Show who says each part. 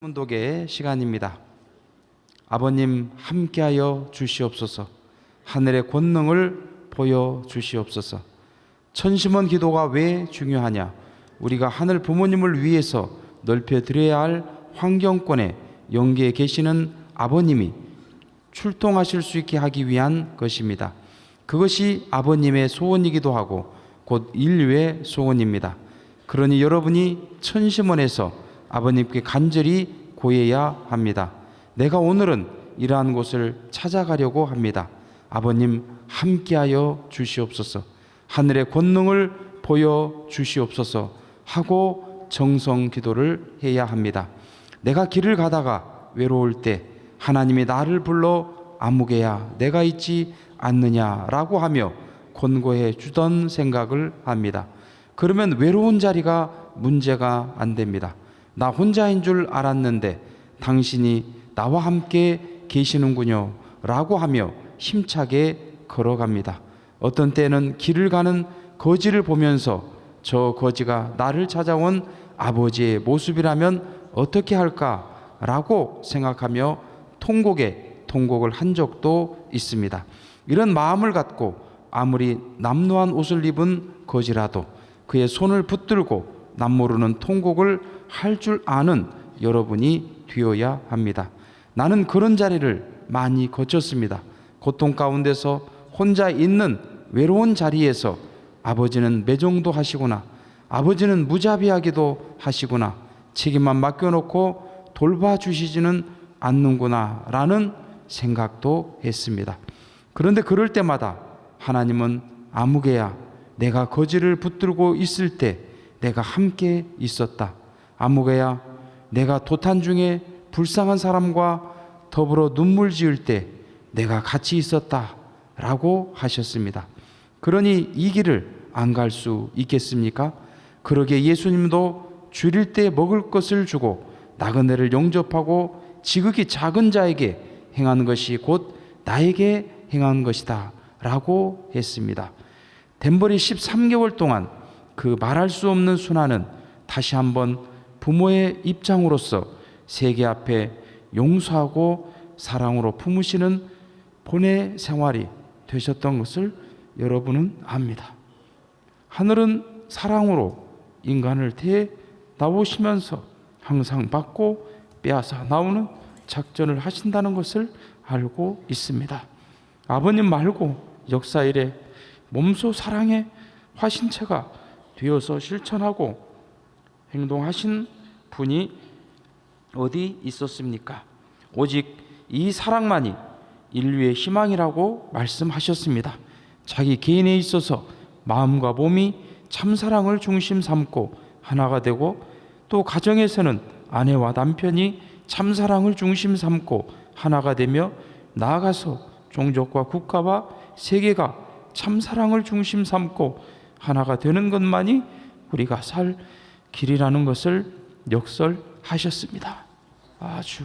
Speaker 1: 문독의 시간입니다. 아버님 함께하여 주시옵소서. 하늘의 권능을 보여 주시옵소서. 천심원 기도가 왜 중요하냐? 우리가 하늘 부모님을 위해서 넓혀 드려야 할 환경권에 영계에 계시는 아버님이 출동하실 수 있게 하기 위한 것입니다. 그것이 아버님의 소원이기도 하고 곧 인류의 소원입니다. 그러니 여러분이 천심원에서 아버님께 간절히 고해야 합니다. 내가 오늘은 이러한 곳을 찾아가려고 합니다. 아버님 함께하여 주시옵소서. 하늘의 권능을 보여 주시옵소서 하고 정성 기도를 해야 합니다. 내가 길을 가다가 외로울 때 하나님이 나를 불러 아무개야 내가 있지 않느냐라고 하며 권고해 주던 생각을 합니다. 그러면 외로운 자리가 문제가 안 됩니다. 나 혼자인 줄 알았는데 당신이 나와 함께 계시는군요. 라고 하며 힘차게 걸어갑니다. 어떤 때는 길을 가는 거지를 보면서 저 거지가 나를 찾아온 아버지의 모습이라면 어떻게 할까? 라고 생각하며 통곡에 통곡을 한 적도 있습니다. 이런 마음을 갖고 아무리 남루한 옷을 입은 거지라도 그의 손을 붙들고 남모르는 통곡을 할 줄 아는 여러분이 되어야 합니다. 나는 그런 자리를 많이 거쳤습니다. 고통 가운데서 혼자 있는 외로운 자리에서 아버지는 매정도 하시구나. 아버지는 무자비하기도 하시구나. 책임만 맡겨놓고 돌봐주시지는 않는구나. 라는 생각도 했습니다. 그런데 그럴 때마다 하나님은 아무개야 내가 거지를 붙들고 있을 때 내가 함께 있었다. 아무개야 내가 도탄 중에 불쌍한 사람과 더불어 눈물 지을 때 내가 같이 있었다. 라고 하셨습니다. 그러니 이 길을 안 갈 수 있겠습니까? 그러게 예수님도 줄일 때 먹을 것을 주고 나그네를 영접하고 지극히 작은 자에게 행한 것이 곧 나에게 행한 것이다. 라고 했습니다. 덴버리 13개월 동안 그 말할 수 없는 순환은 다시 한번 부모의 입장으로서 세계 앞에 용서하고 사랑으로 품으시는 본의 생활이 되셨던 것을 여러분은 압니다. 하늘은 사랑으로 인간을 대 나오시면서 항상 받고 빼앗아 나오는 작전을 하신다는 것을 알고 있습니다. 아버님 말고 역사 일에 몸소 사랑의 화신체가 되어서 실천하고 행동하신 분이 어디 있었습니까? 오직 이 사랑만이 인류의 희망이라고 말씀하셨습니다. 자기 개인에 있어서 마음과 몸이 참 사랑을 중심 삼고 하나가 되고 또 가정에서는 아내와 남편이 참 사랑을 중심 삼고 하나가 되며 나아가서 종족과 국가와 세계가 참 사랑을 중심 삼고 하나가 되는 것만이 우리가 살 길이라는 것을 역설하셨습니다. 아주